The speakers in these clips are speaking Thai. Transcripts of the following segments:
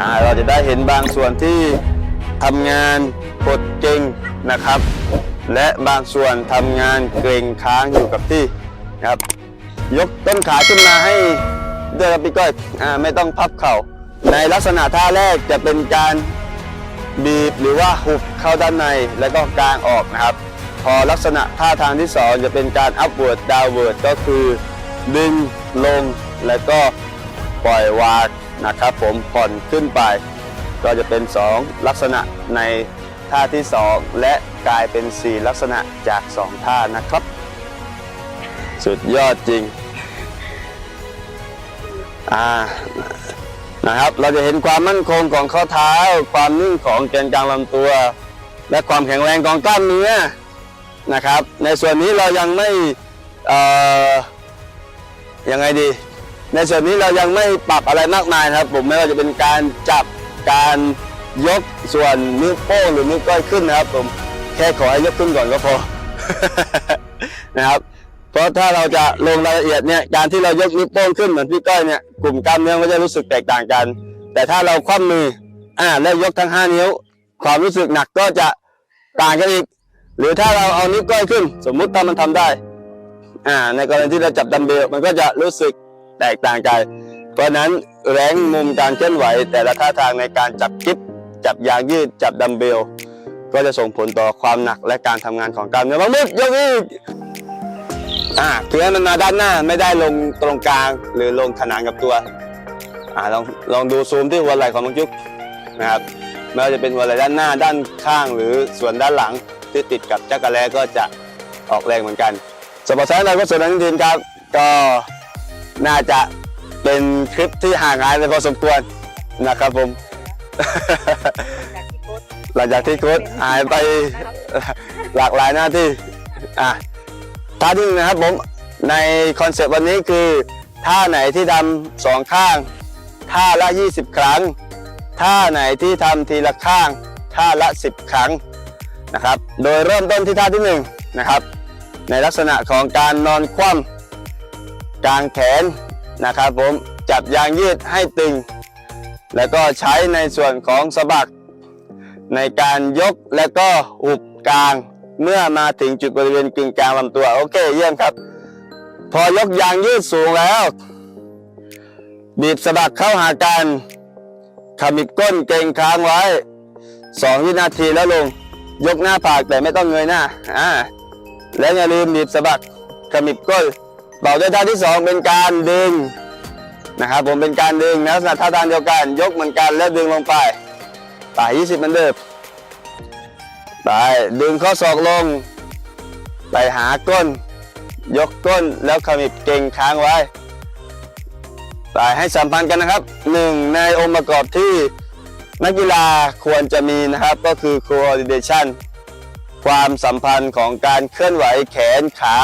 อ่าเราจะได้เห็นบางส่วนที่ทำงานกดเก่งนะครับ และบางส่วนทำงานเกรงค้างอยู่กับที่นะครับ ยกต้นขาขึ้นมาให้ด้วยครับพี่ก้อยอ่าไม่ต้องพับเข่า ในลักษณะท่าแรกจะเป็นการบีบหรือว่าหุบเข้าด้านในแล้วก็กางออกนะครับ พอลักษณะท่าทางที่สองจะเป็นการ upward downward ก็คือ ดึงลงแล้วก็ปล่อยวาง นะครับผมผ่อนขึ้นไป ก็จะเป็น 2 ลักษณะในท่าที่ 2 และกลายเป็น 4 ลักษณะจาก 2 ท่านะครับ สุดยอดจริงอ่านะครับเราจะเห็นความมั่นคงของข้อเท้า ความนิ่งของแกนกลางลำตัว และความแข็งแรงของกล้ามเนื้อนะครับ ในส่วนนี้เรายังไม่ยังไงดี ในส่วนนี้เรายังไม่ปรับอะไรมากมายนะครับ ผมไม่ว่าจะเป็นการจับการยกส่วนนิ้วโป้งหรือนิ้วก้อยขึ้นนะครับ ผมแค่ขอให้ยกขึ้นก่อนก็พอนะครับเพราะถ้าเราจะลงรายละเอียดเนี่ยการที่เรายกนิ้วโป้งขึ้นเหมือนพี่ก้อยเนี่ยกลุ่มกล้ามเนื้อก็จะรู้สึกแตกต่างกัน แต่ถ้าเราคว่ำมืออ่าแล้วยกทั้ง5นิ้ว ความรู้สึกหนักก็จะต่างกันอีก หรือถ้าเราเอานิ้วก้อยขึ้น สมมุติถ้ามันทำได้อ่าในกรณีที่เราจับดัมเบลมันก็จะรู้สึก แตกต่างกัน เพราะฉะนั้นแรงมุมการเคลื่อนไหว แต่ละท่าทางในการจับกิฟจับยางยืดจับดัมเบล ก็จะส่งผลต่อความหนักและการทำงานของกล้ามเนื้อบางมุดยกอีกอ่าคือให้มันมาด้านหน้าไม่ได้ลงตรงกลาง หรือลงขนานกับตัวอ่าลองลองดูซูมที่หัวไหล่ของน้องยุกนะครับไม่ว่าจะเป็นหัวไหล่ด้านหน้าด้านข้าง หรือส่วนด้านหลังที่ติดกับจักรแลก็จะออกแรงเหมือนกันสปอร์ตไซน์เราก็ส่วนนั้นทีมครับก็ น่าจะเป็นคลิปที่ห่างหายไปพอสมควรนะครับผม หลังจากที่โค้ชหายไปหลากหลายหน้าที่อะท่าที่หนึ่งนะครับผมในคอนเซปต์วันนี้คือท่าไหนที่ทำสองข้างท่าละ 20 ครั้งท่าไหนที่ทำทีละข้างท่าละ 10 ครั้งนะครับ โดยเริ่มต้นที่ท่าที่หนึ่งนะครับ ในลักษณะของการนอนคว่ำ กางแขนนะครับผมจับยางยืดให้ตึง แล้วก็ใช้ในส่วนของสะบัก ในการยกและก็หุบกลาง เมื่อมาถึงจุดบริเวณกึ่งกลางลำตัวโอเคเยี่ยมครับ พอยกยางยืดสูงแล้ว บีบสะบักเข้าหากันขมิบก้นเกรงค้างไว้ 2 วินาทีแล้วลง ยกหน้าผากแต่ไม่ต้องเงยหน้าอ่าและอย่าลืมบีบสะบักขมิบก้น เบาด้วยท่าที่ 2 เป็นการดึงนะครับผมเป็นการดึงนะลักษณะท่าทางเดียวกัน ยกเหมือนกันแล้วดึงลงไปป่าย20เหมือนเดิมไปดึงข้อศอกลง ไปหาก้น ยกก้นแล้วขมิบเก่งค้างไว้ไปให้สัมพันธ์กันนะครับหนึ่งในองค์ประกอบที่นักกีฬาควรจะมีนะครับก็คือ coordination ความสัมพันธ์ของการเคลื่อนไหวแขนขา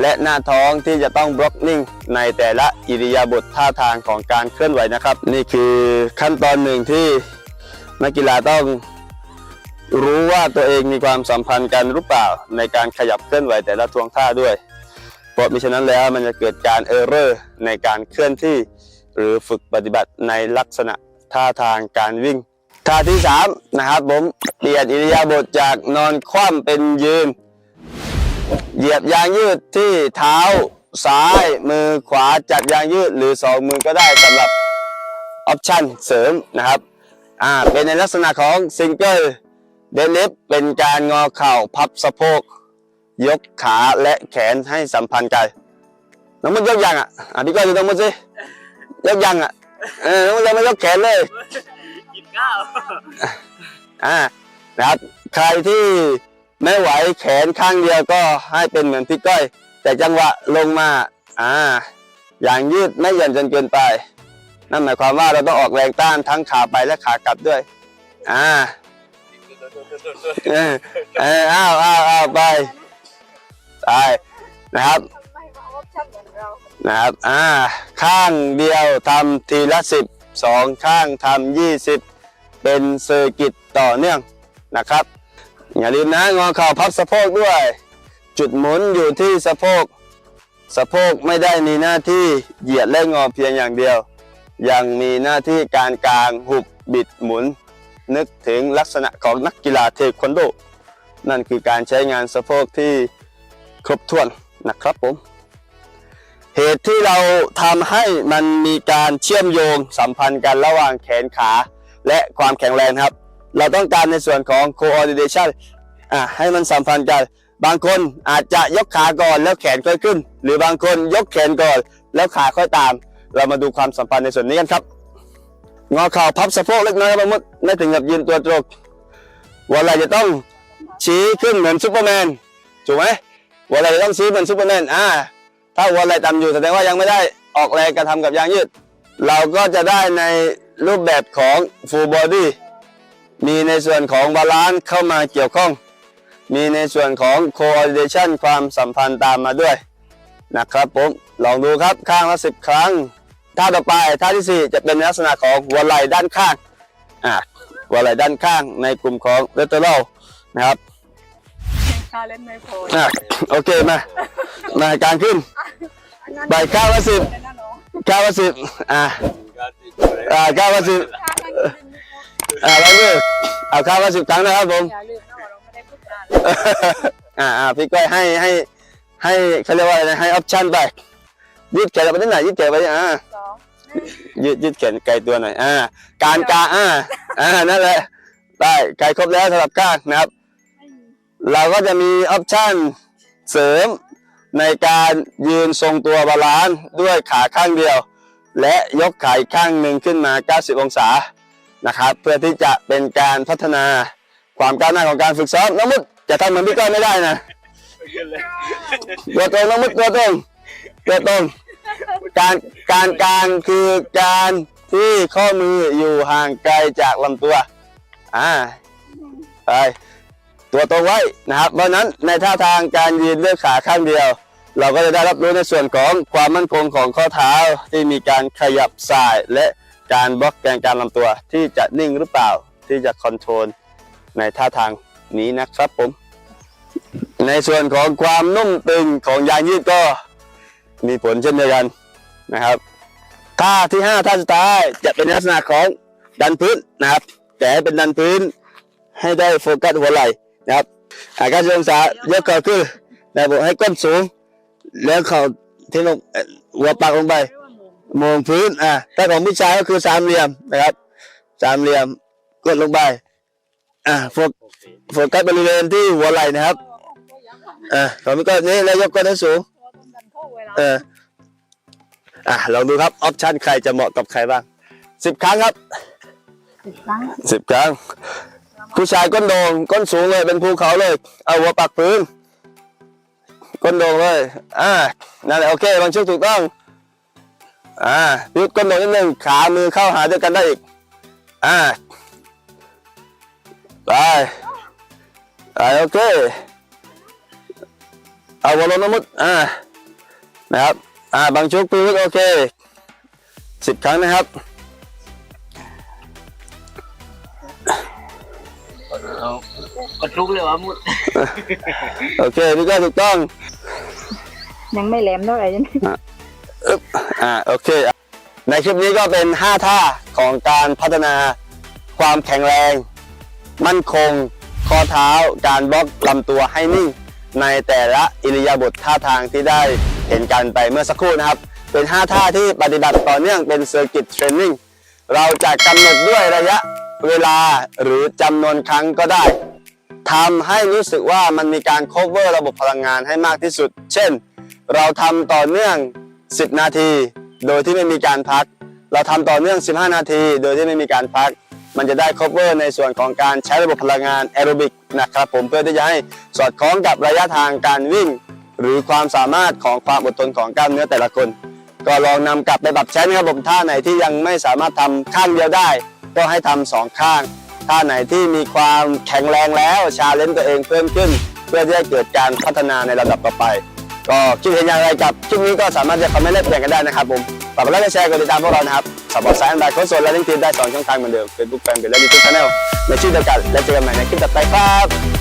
และหน้าท้องที่จะต้องบล็อกนิ่งในแต่ละอิริยาบถท่าทางของการเคลื่อนไหวนะครับ นี่คือขั้นตอนหนึ่งที่นักกีฬาต้องรู้ว่าตัวเองมีความสัมพันธ์กันหรือเปล่า ในการขยับเคลื่อนไหวแต่ละทวงท่าด้วย เพราะมิฉะนั้นแล้วมันจะเกิดการเออร์เรอร์ในการเคลื่อนที่ หรือฝึกปฏิบัติในลักษณะท่าทางการวิ่ง ท่าที่ 3 นะครับผมเปลี่ยนอิริยาบถจากนอนคว่ำเป็นยืน เหยียบยางยืดที่เท้าซ้ายมือขวาจับยางยืดหรือสองมือก็ได้สำหรับออปชั่นเสริมนะครับอ่าเป็นในลักษณะของซิงเกิลเดลิฟเป็นการงอเข่าพับสะโพก ยกขาและแขนให้สัมพันธ์กันน้องมันยกยังอะอะพี่ก้อยดูน้องมันสิยกยังอะเออน้องมันยังไม่ยกแขนเลยกินข้าวอ่านะครับใครที่ ไม่ไหวแขนข้างเดียวก็ให้เป็นเหมือนพี่ก้อย แต่จังหวะลงมาอ่าอย่างยืดไม่หย่อนจนเกินไป นั่นหมายความว่าเราต้องออกแรงต้านทั้งขาไปและขากลับด้วย อ่าเออเอออ้าวอ้าวอ้าวไปไปนะครับนะครับ อ่า ข้างเดียวทำทีละสิบสองข้างทำยี่สิบเป็นเซอร์กิตต่อเนื่องนะครับ อย่าลืมนะงอเข่าพับสะโพกด้วย จุดหมุนอยู่ที่สะโพก สะโพกไม่ได้มีหน้าที่เหยียดและงอเพียงอย่างเดียว ยังมีหน้าที่การกลางหุบบิดหมุน นึกถึงลักษณะของนักกีฬาเทควันโด นั่นคือการใช้งานสะโพกที่ครบถ้วนนะครับผม เหตุที่เราทำให้มันมีการเชื่อมโยงสัมพันธ์กันระหว่างแขนขาและความแข็งแรงครับ เราต้องการในส่วนของ coordination อะให้มันสัมพันธ์กัน บางคนอาจจะยกขาก่อนแล้วแขนค่อยขึ้น หรือบางคนยกแขนก่อน แล้วขาค่อยตาม เรามาดูความสัมพันธ์ในส่วนนี้กันครับ งอเข่าพับสะโพกเล็กน้อยครับมดไม่ถึงกับยืนตัวตรงวันไหรจะต้องชี้ขึ้นเหมือนซูเปอร์แมนถูกไหมวันไหรจะต้องชี้เหมือนซูเปอร์แมนอ่าถ้าวันไหรต่ำอยู่แสดงว่ายังไม่ได้ออกแรงกระทำกับยางยืด เราก็จะได้ในรูปแบบของ full body มีในส่วนของบาลานซ์เข้ามาเกี่ยวข้อง มีในส่วนของ coordination ความสัมพันธ์ตามมาด้วยนะครับผมลองดูครับข้างละสิบครั้งท่าต่อไปท่าที่ 4 จะเป็นในลักษณะของหัวไหล่ด้านข้างอ่าหัวไหล่ด้านข้างในกลุ่มของ lateral นะครับคาเล่นไม่พออ่าโอเคมามาการขึ้นใบข้าวละสิบเป็นน่าเนาะข้าวละสิบอ่าอ่าข้าวละสิบ อ่าเราเลือกเอาข้าวละสิบครั้งนะครับผมอย่าลืมนะว่าเราไม่ได้ฝึกนานอ่าอ่าพี่ก้อยให้ให้ให้เขาเรียกว่าอะไรนะให้ออปชั่นไปยืดแขนออกไปนิดหน่อยยืดแขนไปอ่าสองยืดยืดแขนไกลตัวหน่อยอ่า การกาอ่าอ่านั่นแหละได้ไกลครบแล้วสำหรับก้างนะครับ เราก็จะมีออปชั่นเสริมในการยืนทรงตัวบาลานซ์ด้วยขาข้างเดียว และยกขาอีกข้างหนึ่งขึ้นมา 90 องศา นะครับ เพื่อที่จะเป็นการพัฒนาความก้าวหน้าของการฝึกซ้อมน้องมุดจะทำเหมือนพี่ก้อยไม่ได้นะตัวตรงน้องมุดตัวตรงตัวตรงการการกลางคือการที่ข้อมืออยู่ห่างไกลจากลำตัวอ่าไปตัวตรงไว้นะครับ เพราะฉะนั้นในท่าทางการยืนด้วยขาข้างเดียว เราก็จะได้รับรู้ในส่วนของความมั่นคงของข้อเท้าที่มีการขยับสายและ การบล็อกแกนกลารลำตัวที่จะนิ่งหรือเปล่าที่จะคอนโทรลในท่าทางนี้นะครับผม ในส่วนของความนุ่มตึงของยางยืดก็มีผลเช่นเดียวกันนะครับท่าที่ 5 ท่าสุดท้ายจะเป็นลักษณะของดันพื้นนะครับ แต่ให้เป็นดันพื้นให้ได้โฟกัสหัวไหล่นะครับอาการองศายกเข่าขึ้นนะครับผมให้ก้นสูง แล้วเข่าที่ลงหัวปักลงไป มองพื้นอะถ้าของผู้ชายก็คือสามเหลี่ยมนะครับ สามเหลี่ยมกดลงไป อะโฟกโฟกัสบริเวณที่หัวไหล่นะครับอะของพี่ก็นี่แล้วยกก้นให้สูงเอออะลองดูครับออปชันใครจะเหมาะกับใครบ้างสิบครั้งครับสิบครั้งสิบครั้ง ผู้ชายก้นโด่งก้นสูงเลยเป็นภูเขาเลย เอาหัวปักพื้น ก้นโด่งเลย อ่านั่นแหละโอเคบางช่วงถูกต้อง อ่ายุดก้นโด่งนิดนึงขามือเข้าหาด้วยกันได้อีก อ่าไปไปโอเค เอาวอลลงน้ำมุดอ่า นะครับ อ่า บางชุกพื้นโอเคสิบครั้งนะครับเอากระทุกเลยวะมุด โอเคพี่ก็ถูกต้อง ยังไม่แหลมเท่าไหร่ยังอึ๊บ อ่าโอเค ในคลิปนี้ก็เป็น 5 ท่าของการพัฒนาความแข็งแรง มั่นคง ข้อเท้า การบล็อกลำตัวให้นิ่ง ในแต่ละอิริยาบถท่าทางที่ได้เห็นกันไปเมื่อสักครู่นะครับ เป็น 5 ท่าที่ปฏิบัติต่อเนื่องเป็นเซอร์กิตเทรนนิ่งเราจะกำหนดด้วยระยะเวลาหรือจำนวนครั้งก็ได้ทำให้รู้สึกว่ามันมีการ cover ระบบพลังงานให้มากที่สุด เช่น เราทำต่อเนื่อง 10 นาที โดยที่ไม่มีการพัก เราทำต่อเนื่อง 15 นาที โดยที่ไม่มีการพัก มันจะได้ cover ในส่วนของการใช้ระบบพลังงานแอโรบิกนะครับผมเพื่อที่จะให้สอดคล้องกับระยะทางการวิ่ง หรือความสามารถของความอดทนของกล้ามเนื้อแต่ละคน ก็ลองนำกลับไปปรับใช้นะครับผมท่าไหนที่ยังไม่สามารถทำข้างเดียวได้ ก็ให้ทำสองข้างท่าไหนที่มีความแข็งแรงแล้วชาเลนจ์ตัวเองเพิ่มขึ้น เพื่อที่จะเกิดการพัฒนาในระดับต่อไป ก็คิดเห็นอย่างไรกับคลิปนี้ก็สามารถจะคอมเมนต์แลกเปลี่ยนกันได้นะครับผมฝากกดไลค์กดแชร์กดติดตามพวกเรานะครับสปอร์ตไซน์อันดับโค้ชโซนและลิงก์ทีมได้สองช่องทางเหมือนเดิมเฟซบุ๊กแฟนเพจและยูทูบชาแนลในชื่อเดียวกันและเจอกันใหม่ในคลิปต่อไปครับ